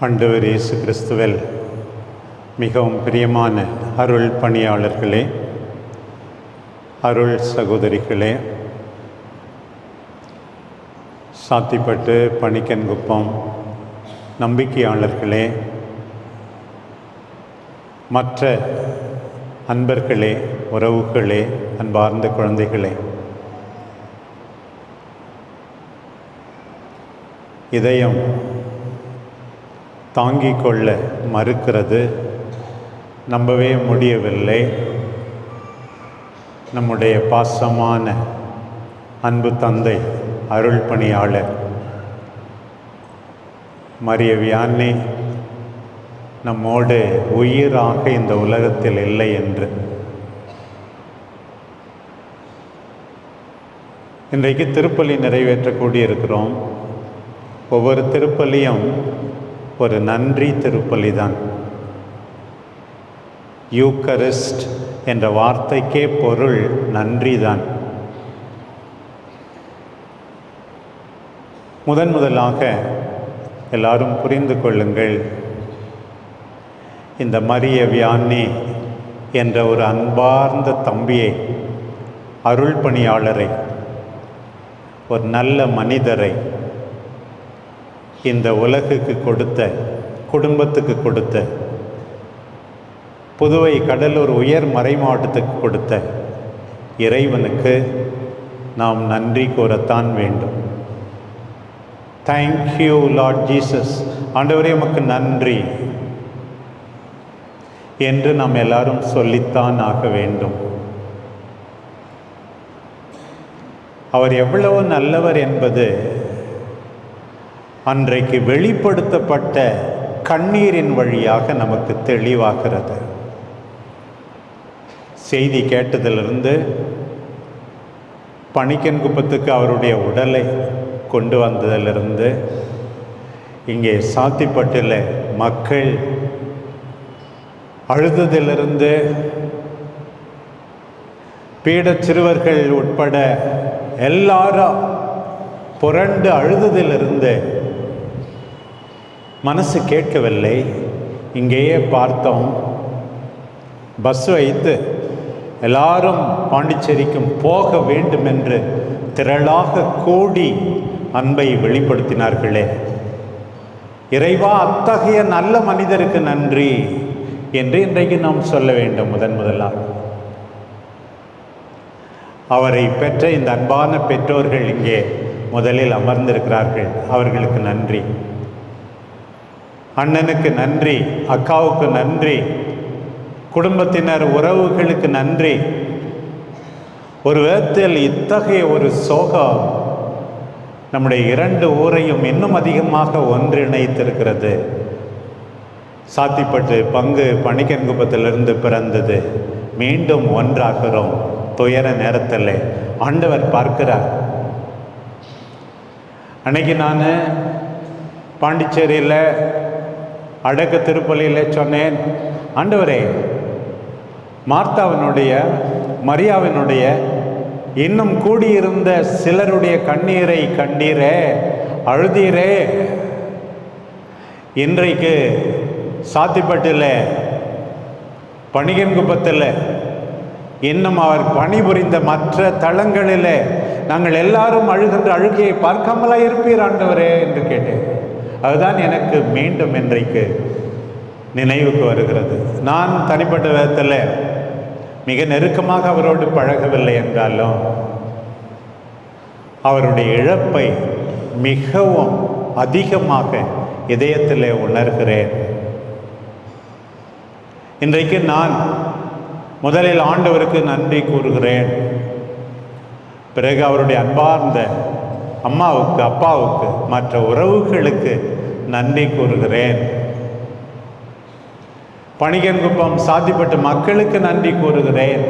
ஆண்டவர் இயேசு கிறிஸ்துவல் மிகவும் பிரியமான அருள் பணியாளர்களே அருள் சகோதரிகளே சாத்திப்பட்டு பணிக்கன்குப்பம் நம்பிக்கையாளர்களே மற்ற அன்பர்களே உறவுகளே அன்பார்ந்த குழந்தைகளே. இதயம் தாங்கி கொள்ள மறுக்கிறது. நம்பவே முடியவில்லை. நம்முடைய பாசமான அன்பு தந்தை அருள் பணியாளர் மரிய வியானே நம்மோடு உயிராக இந்த உலகத்தில் இல்லை என்று. இன்றைக்கு திருப்பலி நிறைவேற்றக்கூடியிருக்கிறோம் ஒவ்வொரு திருப்பலியும் ஒரு நன்றி திருப்பலி தான் யூக்கரிஸ்ட் என்ற வார்த்தைக்கே பொருள் நன்றி தான் முதன் முதலாக எல்லாரும் புரிந்து கொள்ளுங்கள். இந்த மரிய வியான்னி என்ற ஒரு அன்பார்ந்த தம்பியை அருள் பணியாளரை ஒரு நல்ல மனிதரை இந்த உலகுக்கு கொடுத்த குடும்பத்துக்கு கொடுத்த புதுவை கடலூர் உயர் மறை மாவட்டத்துக்கு கொடுத்த இறைவனுக்கு நாம் நன்றி கூறத்தான் வேண்டும். தேங்க்யூ லார்ட் ஜீசஸ் ஆண்டவரே உமக்கு நன்றி. என்று நாம் எல்லாரும் சொல்லித்தான் ஆக வேண்டும். அவர் எவ்வளவு நல்லவர் என்பது அன்றைக்கு வெளிப்படுத்தப்பட்ட கண்ணீரின் வழியாக நமக்கு தெளிவாகிறது. செய்தி கேட்டதிலிருந்து பணிக்கன் குப்பத்துக்கு அவருடைய உடலை கொண்டு வந்ததிலிருந்து இங்கே சாத்திப்பட்டில் மக்கள் அழுததிலிருந்து பீட சிறுவர்கள் உட்பட எல்லாரும் புரண்டு அழுததிலிருந்து மனசு கேட்கவில்லை. இங்கேயே பார்த்தோம். பஸ் வைத்து எல்லாரும் பாண்டிச்சேரிக்கும் போக வேண்டும் என்று திரளாக கூடி அன்பை வெளிப்படுத்தினார்களே. இறைவா அத்தகைய நல்ல மனிதருக்கு நன்றி என்று இன்றைக்கு நாம் சொல்ல வேண்டும் முதன் முதலாக. அவரை பெற்ற இந்த அன்பான பெற்றோர்கள் இங்கே முதலில் அமர்ந்திருக்கிறார்கள். அவர்களுக்கு நன்றி. அண்ணனுக்கு நன்றி அக்காவுக்கு நன்றி குடும்பத்தினர் உறவுகளுக்கு நன்றி. ஒரு விதத்தில் இத்தகைய ஒரு சோகம் நம்முடைய இரண்டு ஊரையும் இன்னும் அதிகமாக ஒன்றிணைத்திருக்கிறது. சாத்திப்பட்டு பங்கு பணிக்கன்குப்பத்திலிருந்து பிறந்தது. மீண்டும் ஒன்றாகிறோம். துயர நேரத்தில் ஆண்டவர் பார்க்கிறார். அன்னைக்கு நான் பாண்டிச்சேரியில் அடக்க திருப்பலியில் சொன்னேன். ஆண்டவரே மார்த்தாவினுடைய மரியாவினுடைய இன்னும் கூடியிருந்த சிலருடைய கண்ணீரை கண்டீரே அழுதீரே. இன்றைக்கு சாத்திப்பட்டில் பணிகன் குப்பத்தில் இன்னும் அவர் பணிபுரிந்த மற்ற தளங்களில் நாங்கள் எல்லாரும் அழுகின்ற அழுகையை பார்க்காமலா இருப்பீர் ஆண்டவரே என்று கேட்டேன். அதுதான் எனக்கு மீண்டும் இன்றைக்கு நினைவுக்கு வருகிறது. நான் தனிப்பட்ட விதத்தில் மிக நெருக்கமாக அவரோடு பழகவில்லை என்றாலும் அவருடைய இழப்பை மிகவும் அதிகமாக இதயத்தில் உணர்கிறேன். இன்றைக்கு நான் முதலில் ஆண்டவருக்கு நன்றி கூறுகிறேன். பிறகு அவருடைய அன்பார்ந்த அம்மாவுக்கு அப்பாவுக்கு மற்ற உறவுகளுக்கு நன்றி கூறுகிறேன். பணிகன்குப்பம் சாத்திப்பட்டு மக்களுக்கு நன்றி கூறுகிறேன்.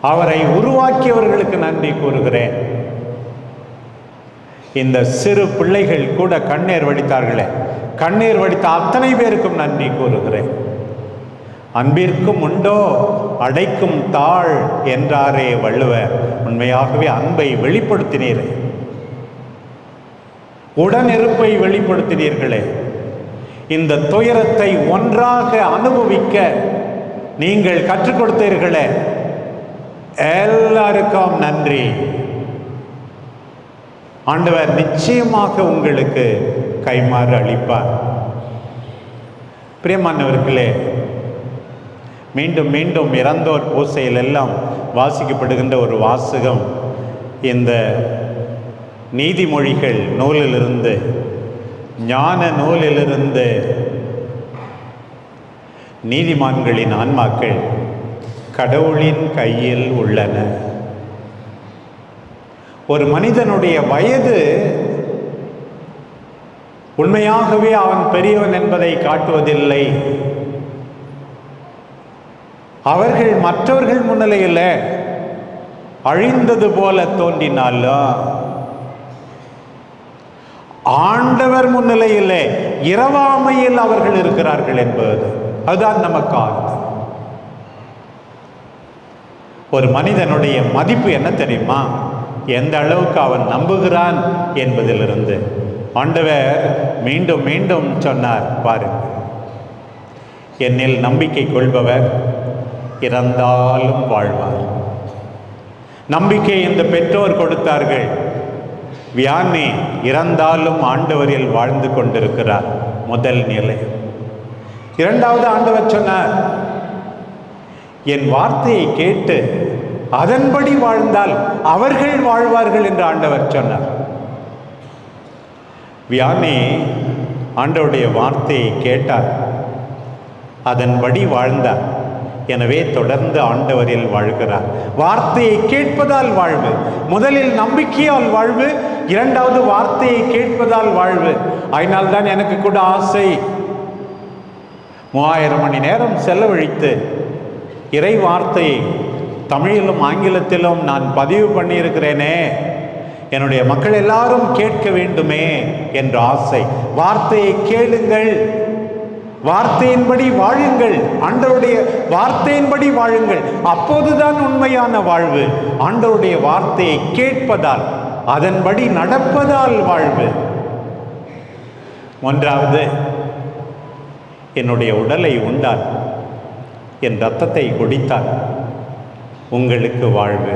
அவரை உருவாக்கியவர்களுக்கு நன்றி கூறுகிறேன். இந்த சிறு பிள்ளைகள் கூட கண்ணீர் வடித்தார்களே கண்ணீர் வடித்த அத்தனை பேருக்கும் நன்றி கூறுகிறேன். அன்பிற்கும் உண்டோ அடைக்கும் தாழ் என்றாரே வள்ளுவர். உண்மையாகவே அன்பை வெளிப்படுத்தினீரே. உடனிருப்பை வெளிப்படுத்தினீர்களே. இந்த துயரத்தை ஒன்றாக அனுபவிக்க நீங்கள் கற்றுக் கொடுத்தீர்களே. எல்லாருக்கும் நன்றி. ஆண்டவர் நிச்சயமாக உங்களுக்கு கைமாறு அளிப்பார். பிரியமானவர்களே மீண்டும் மீண்டும் இறந்தோர் பூசையில் எல்லாம் வாசிக்கப்படுகின்ற ஒரு வாசகம் இந்த நீதிமொழிகள் நூலிலிருந்து ஞான நூலிலிருந்து நீதிமான்களின் ஆன்மாக்கள் கடவுளின் கையில் உள்ளன. ஒரு மனிதனுடைய வயது உண்மையாகவே அவன் பெரியவன் என்பதை காட்டுவதில்லை. அவர்கள் மற்றவர்கள் முன்னிலையில் அழிந்தது போல தோன்றினாலும் ஆண்டவர் முன்னிலையிலே இரவாமையில் அவர்கள் இருக்கிறார்கள் என்பது. அதுதான் நமக்கு ஒரு மனிதனுடைய மதிப்பு என்ன தெரியுமா? எந்த அளவுக்கு அவன் நம்புகிறான் என்பதிலிருந்து. ஆண்டவர் மீண்டும் மீண்டும் சொன்னார் பாருங்கள் என்னில் நம்பிக்கை கொள்பவர் இறந்தாலும் வாழ்வார். நம்பிக்கை இந்த பெற்றோர் கொடுத்தார்கள். வியானே இறந்தாலும் ஆண்டவரில் வாழ்ந்து கொண்டிருக்கிறார். முதல் நிலை இரண்டாவது ஆண்டவர் சொன்னார் என் வார்த்தையை கேட்டு அதன்படி வாழ்ந்தால் அவர்கள் வாழ்வார்கள் என்று ஆண்டவர் சொன்னார். வியானே ஆண்டவருடைய வார்த்தையை கேட்டார் அதன்படி வாழ்ந்தார். எனவே தொடர்ந்து ஆண்டவரில் வாழ்கிறார். வார்த்தையை கேட்பதால் வாழ்வு. முதலில் நம்பிக்கையால் வாழ்வு இரண்டாவது வார்த்தையை கேட்பதால் வாழ்வு. அதனால்தான் எனக்கு கூட ஆசை. மூவாயிரம் மணி நேரம் செலவழித்து இறை வார்த்தையை தமிழிலும் ஆங்கிலத்திலும் நான் பதிவு பண்ணியிருக்கிறேனே. என்னுடைய மக்கள் எல்லாரும் கேட்க வேண்டுமே என்ற ஆசை. வார்த்தையை கேளுங்கள். வார்த்தையின்படி வாழுங்கள். ஆண்டவருடைய வார்த்தையின்படி வாழுங்கள். அப்போதுதான் உண்மையான வாழ்வு. ஆண்டவருடைய வார்த்தையை கேட்பதால் அதன்படி நடப்பதால் வாழ்வு. ஒன்றாவது என்னுடைய உடலை உண்டார் என் ரத்தத்தை குடித்தார் உங்களுக்கு வாழ்வு.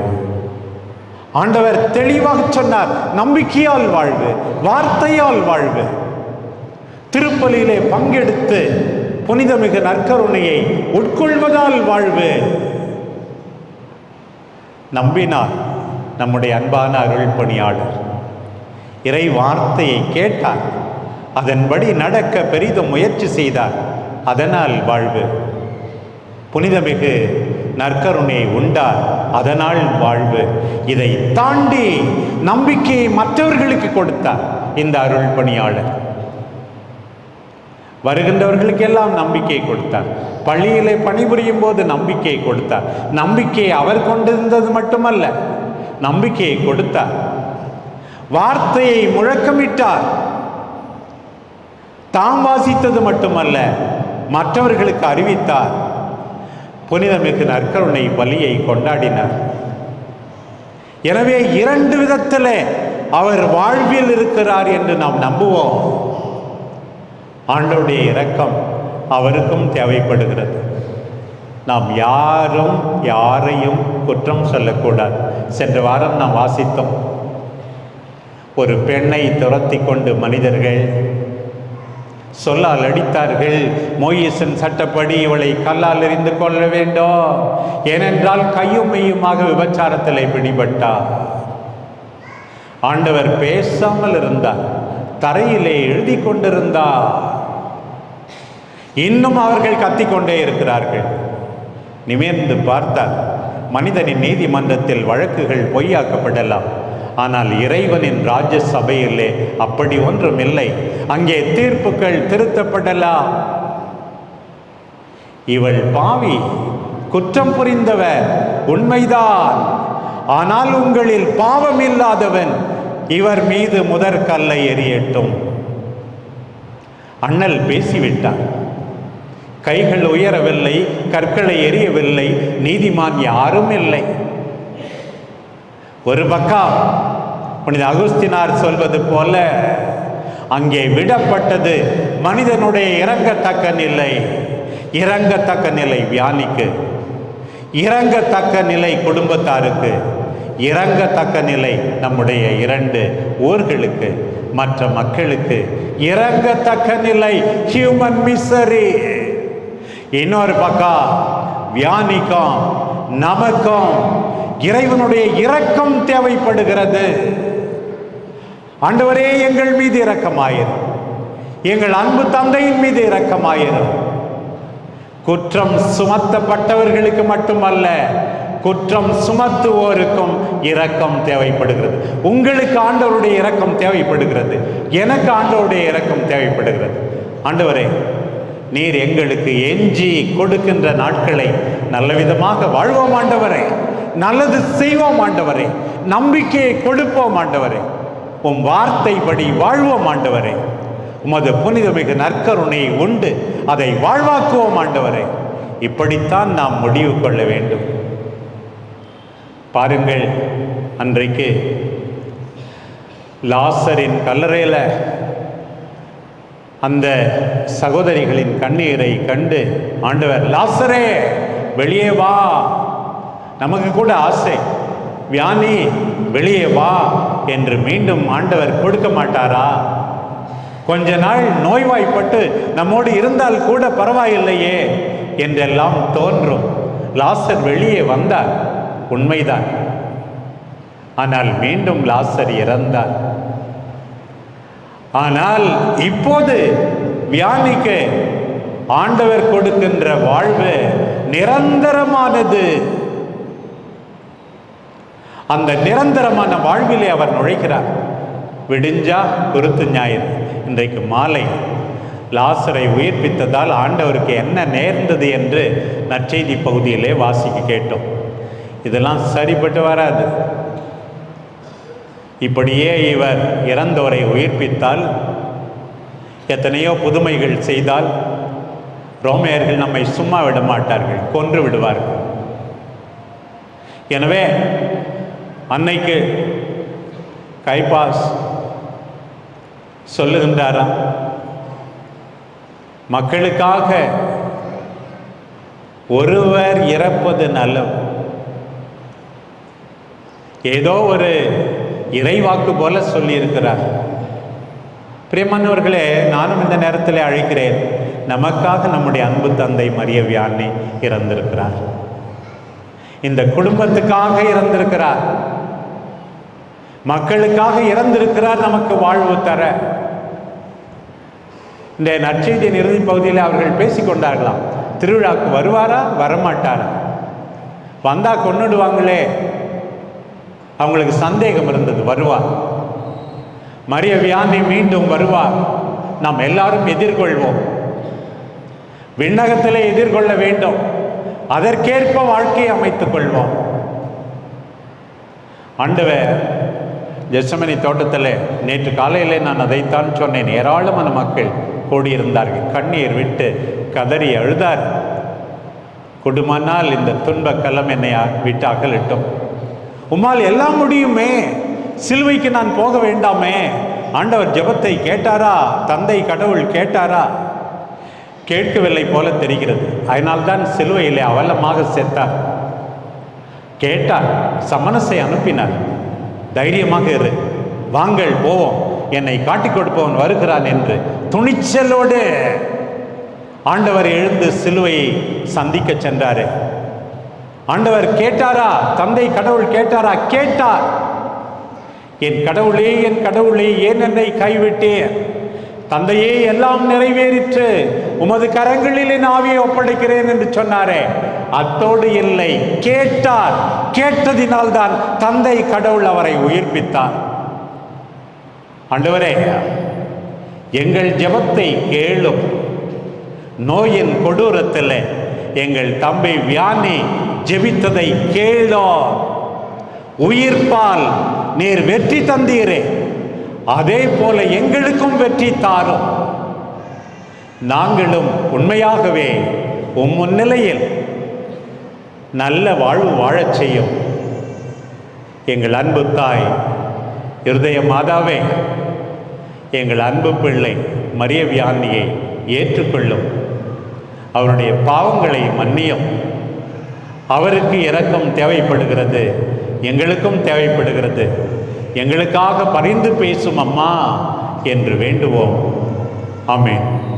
ஆண்டவர் தெளிவாக சொன்னார் நம்பிக்கையால் வாழ்வு வார்த்தையால் வாழ்வு. திருப்பலியிலே பங்கெடுத்து புனிதமிகு நற்கருணையை உட்கொள்வதால் வாழ்வு. நம்பினார் நம்முடைய அன்பான அருள் பணியாளர். இறை வார்த்தையை கேட்டார். அதன்படி நடக்க பெரிதும் முயற்சி செய்தார். அதனால் வாழ்வு. புனிதமிகு நற்கருணை உண்டார். அதனால் வாழ்வு. இதை தாண்டி நம்பிக்கையை மற்றவர்களுக்கு கொடுத்தார். இந்த அருள் பணியாளர். வருகின்றவர்களுக்கு எல்லாம் நம்பிக்கை கொடுத்தார். பள்ளியிலே பணிபுரியும் போது நம்பிக்கை கொடுத்தார். நம்பிக்கையை அவர் கொண்டிருந்தது மட்டுமல்ல நம்பிக்கையை கொடுத்தார். வார்த்தையை முழக்கமிட்டார். தாம் வாசித்தது மட்டுமல்ல மற்றவர்களுக்கு அறிவித்தார். புனிதமிகு நற்கருணை பலியை கொண்டாடினார். எனவே இரண்டு விதத்தில் அவர் வாழ்வில் இருக்கிறார் என்று நாம் நம்புவோம். ஆண்டவருடைய இரக்கம் அவருக்கும் தேவைப்படுகிறது. நாம் யாரும் யாரையும் குற்றம் சொல்லக்கூடாது. சென்ற வாரம் நாம் வாசித்தோம். ஒரு பெண்ணை துரத்தி கொண்டு மனிதர்கள் சொல்லால் அடித்தார்கள். மோயிசன் சட்டப்படி இவளை கல்லால் எறிந்து கொள்ள வேண்டும். ஏனென்றால் கையும் மெய்யுமாக விபச்சாரத்தில் பிடிபட்டார். ஆண்டவர் பேசாமல் இருந்தார். தரையிலே எழுதி கொண்டிருந்தார். இன்னும் அவர்கள் கத்திக்கொண்டே இருக்கிறார்கள். நிமிர்ந்து பார்த்தார் மனிதனின் நீதிமன்றத்தில் வழக்குகள் பொய்யாக்கப்படலாம். ஆனால் இறைவனின் ராஜ்ய சபையிலே அப்படி ஒன்றும் இல்லை அங்கே தீர்ப்புகள் திருத்தப்படலாம். இவள் பாவி குற்றம் புரிந்தவர் உண்மைதான். ஆனால் உங்களில் பாவம் இல்லாதவன் இவர் மீது முதற் கல்லை எறியட்டும். அண்ணல் பேசிவிட்டான் கைகள் உயரவில்லை கற்களை எரியவில்லை நீதிமான் யாரும் இல்லை. ஒரு பக்கம் புனித அகுஸ்தினார் சொல்வது போல அங்கே விடப்பட்டது மனிதனுடைய இறங்கத்தக்க நிலை. இறங்கத்தக்க நிலை வியானிக்கு இறங்கத்தக்க நிலை குடும்பத்தாருக்கு. இறங்கத்தக்க நிலை நம்முடைய இரண்டு ஊர்களுக்கு மற்ற மக்களுக்கு. இறங்கத்தக்க நிலை ஹியூமன் மிசரி இன்னொரு பக்கம் வியானிக்கும் நமக்கும் இறைவனுடைய இரக்கம் தேவைப்படுகிறது. ஆண்டவரே எங்கள் மீது இரக்கமாயிரும். எங்கள் அன்பு தந்தையின் மீது இரக்கமாயிரும். குற்றம் சுமத்தப்பட்டவர்களுக்கு மட்டுமல்ல குற்றம் சுமத்துவோருக்கும் இரக்கம் தேவைப்படுகிறது. உங்களுக்கு ஆண்டவருடைய இரக்கம் தேவைப்படுகிறது. எனக்கு ஆண்டவருடைய இரக்கம் தேவைப்படுகிறது. ஆண்டவரே நீர் எங்களுக்கு எஞ்சி கொடுக்கின்ற நாட்களை நல்ல விதமாக வாழ்வோம் ஆண்டவரே. நல்லது செய்வோம் ஆண்டவரே. நம்பிக்கையை கொடுப்போம் ஆண்டவரே. உம் வார்த்தைப்படி வாழ்வோம் ஆண்டவரே. உமது புனிதமிகு நற்கருணையை உண்டு. அதை வாழ்வாக்குவோம் ஆண்டவரே. இப்படித்தான் நாம் முடிவு கொள்ள வேண்டும். பாருங்கள் அன்றைக்கு லாசரின் கல்லறையில் அந்த சகோதரிகளின் கண்ணீரை கண்டு ஆண்டவர் லாசரே வெளியே வா. நமக்கு கூட ஆசை. வியானி வெளியே வா என்று மீண்டும் ஆண்டவர் கொடுக்க மாட்டாரா? கொஞ்ச நாள் நோய்வாய்ப்பட்டு நம்மோடு இருந்தால் கூட பரவாயில்லையே என்றெல்லாம் தோன்றும். லாசர் வெளியே வந்தார். உண்மைதான். ஆனால் மீண்டும் லாசர் இறந்தார். ஆனால் இப்போது வியானிக்கு ஆண்டவர் கொடுக்கின்ற வாழ்வு நிரந்தரமானது. அந்த நிரந்தரமான வாழ்விலே அவர் நுழைக்கிறார் விடிஞ்சா குருத்து ஞாயிறு இன்றைக்கு மாலை. லாசரை உயிர்ப்பித்ததால் ஆண்டவருக்கு என்ன நேர்ந்தது என்று நற்செய்தி பகுதியிலே வாசிக்க கேட்டோம். இதெல்லாம் சரிப்பட்டு வராது. இப்படியே இவர் இறந்தவரை உயிர்ப்பித்தால் எத்தனையோ புதுமைகள் செய்தால் ரோமையர்கள் நம்மை சும்மா விட மாட்டார்கள் கொன்று விடுவார்கள். எனவே அன்னைக்கு கைபாஸ் சொல்லுகின்றாராம் மக்களுக்காக ஒருவர் இறப்பது நல்லது. ஏதோ ஒரு இறைவாக்கு போல சொல்லியிருக்கிறார். பிரியமானவர்களே நானும் இந்த நேரத்தில் அழைக்கிறேன். நமக்காக நம்முடைய அன்பு தந்தை மரிய வியானி இறந்திருக்கிறார். இந்த குடும்பத்துக்காக இறந்திருக்கிறார். மக்களுக்காக இறந்திருக்கிறார் நமக்கு வாழ்வு தர. இந்த நற்செய்தியின் இறுதி பகுதியில் அவர்கள் பேசிக்கொண்டார்களாம். திருவிழாக்கு வருவாரா? வரமாட்டாரா? வந்தா கொண்டுடுவாங்களே அவங்களுக்கு சந்தேகம் இருந்தது வருவார். மரிய வியாந்தி மீண்டும் வருவார். நாம் எல்லாரும் எதிர்கொள்வோம். விண்ணகத்திலே எதிர்கொள்ள வேண்டும். அதற்கேற்ப வாழ்க்கையை அமைத்துக் கொள்வோம். ஆண்டவர் ஜெசமனி தோட்டத்தில் நேற்று காலையிலே நான் அதைத்தான் சொன்னேன். ஏராளமான மக்கள் கூடியிருந்தார்கள். கண்ணீர் விட்டு கதறி அழுதார் குடும்பனால் இந்த துன்ப கலம் என்னை விட்டு அகலட்டும் உம்மால் எல்லாம் முடியுமே. சிலுவைக்கு நான் போக வேண்டாமே. ஆண்டவர் ஜெபத்தை கேட்டாரா? தந்தை கடவுள் கேட்டாரா? கேட்கவில்லை போல தெரிகிறது. அதனால்தான் சிலுவையிலே அவலமாக சேர்த்தார். கேட்டார். சமனசை அனுப்பினார். தைரியமாக இரு. வாங்கள் போவோம். என்னை காட்டிக் கொடுப்பவன் வருகிறான் என்று துணிச்சலோடு ஆண்டவர் எழுந்து சிலுவையை சந்திக்க சென்றாரே. ஆண்டவர் கேட்டாரா? தந்தை கடவுள் கேட்டாரா? கேட்டார். என் கடவுளே என் கடவுளே ஏன் என்னை கைவிட்டே தந்தையே எல்லாம் நிறைவேறிற்று. உமது கரங்களில் என் ஆவியை ஒப்படைக்கிறேன் என்று சொன்னாரே. அத்தோடு இல்லை. கேட்டார். கேட்டதினால்தான் தந்தை கடவுள் அவரை உயிர்ப்பித்தார். ஆண்டவரே எங்கள் ஜெபத்தை கேளும். நோயின் கொடூரத்தில் எங்கள் தம்பி வியானி ஜெபித்ததை கேளோ உயிர்ப்பால் நீர் வெற்றி தந்தீரே. அதே போல எங்களுக்கும் வெற்றி தாரும். நாங்களும் உண்மையாகவே உம் முன்னிலையில் நல்ல வாழ்வு வாழச் செய்யும். எங்கள் அன்பு தாய் இருதய மாதாவே எங்கள் அன்பு பிள்ளை மரிய வியானியை ஏற்றுக்கொள்ளும். அவருடைய பாவங்களை மன்னியும். அவருக்கு இரக்கம் தேவைப்படுகிறது. எங்களுக்கும் தேவைப்படுகிறது. எங்களுக்காக பரிந்து பேசும் அம்மா என்று வேண்டுவோம். ஆமென்.